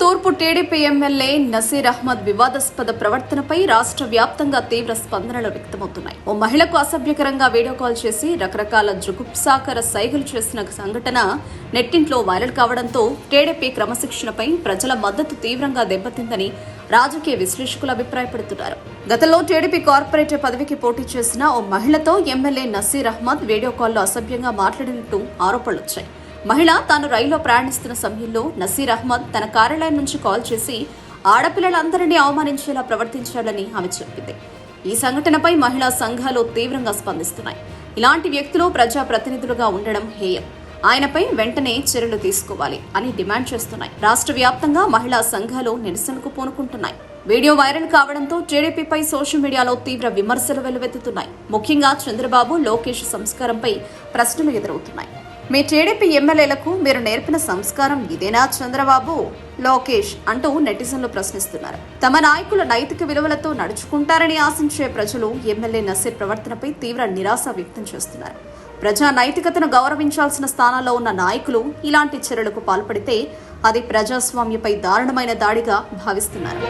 తూర్పు TDP MLA Naseer Ahmed వివాదాస్పద ప్రవర్తనపై రాష్ట్ర వ్యాప్తంగా తీవ్ర స్పందనలు వ్యక్తమవుతున్నాయి. ఓ మహిళకు అసభ్యకరంగా వీడియో కాల్ చేసి రకరకాల జుగుప్సాకర సైగలు చేసిన సంఘటన నెట్టింట్లో వైరల్ కావడంతో టీడీపీ క్రమశిక్షణపై ప్రజల మద్దతు తీవ్రంగా దెబ్బతిందని రాజకీయ విశ్లేషకులు అభిప్రాయపడుతున్నారు. గతంలో టీడీపీ కార్పొరేటర్ పదవికి పోటీ చేసిన ఓ మహిళతో ఎమ్మెల్యే నసీర్ అహ్మద్ వీడియో కాల్లో అసభ్యంగా మాట్లాడినట్టు ఆరోపణలు వచ్చాయి మహిళ తాను రైల్లో ప్రయాణిస్తున్న సమయంలో నసీర్ అహ్మద్ తన కార్యాలయం నుంచి కాల్ చేసి ఆడపిల్లలందరినీ అవమానించేలా ప్రవర్తించాలని ఆమె చెప్పింది. ఈ సంఘటనపై మహిళా సంఘాలు తీవ్రంగా స్పందిస్తున్నాయి. ఇలాంటి వ్యక్తులు ప్రజా ప్రతినిధులుగా ఉండడం హేయం. ఆయనపై వెంటనే చర్యలు తీసుకోవాలి అని డిమాండ్ చేస్తున్నాయి. రాష్ట్ర వ్యాప్తంగా మహిళా సంఘాలు నిరసనకు పూనుకుంటున్నాయి. వీడియో వైరల్ కావడంతో టీడీపీపై సోషల్ మీడియాలో తీవ్ర విమర్శలు వెల్లువెత్తుతున్నాయి. ముఖ్యంగా చంద్రబాబు లోకేష్ సంస్కారంపై ప్రశ్నలు ఎదురవుతున్నాయి. మీ టీడీపీ ఎమ్మెల్యేలకు మీరు నేర్పిన సంస్కారం ఇదేనా చంద్రబాబు? లోకేష్ అంటూ నెటిజన్లు ప్రశ్నిస్తున్నారు. తమ నాయకుల నైతిక విలువలతో నడుచుకుంటారని ఆశించే ప్రజలు ఎమ్మెల్యే నసీర్ ప్రవర్తనపై తీవ్ర నిరాశ వ్యక్తం చేస్తున్నారు. ప్రజా నైతికతను గౌరవించాల్సిన స్థానాల్లో ఉన్న నాయకులు ఇలాంటి చర్యలకు పాల్పడితే అది ప్రజాస్వామ్యపై దారుణమైన దాడిగా భావిస్తున్నారు.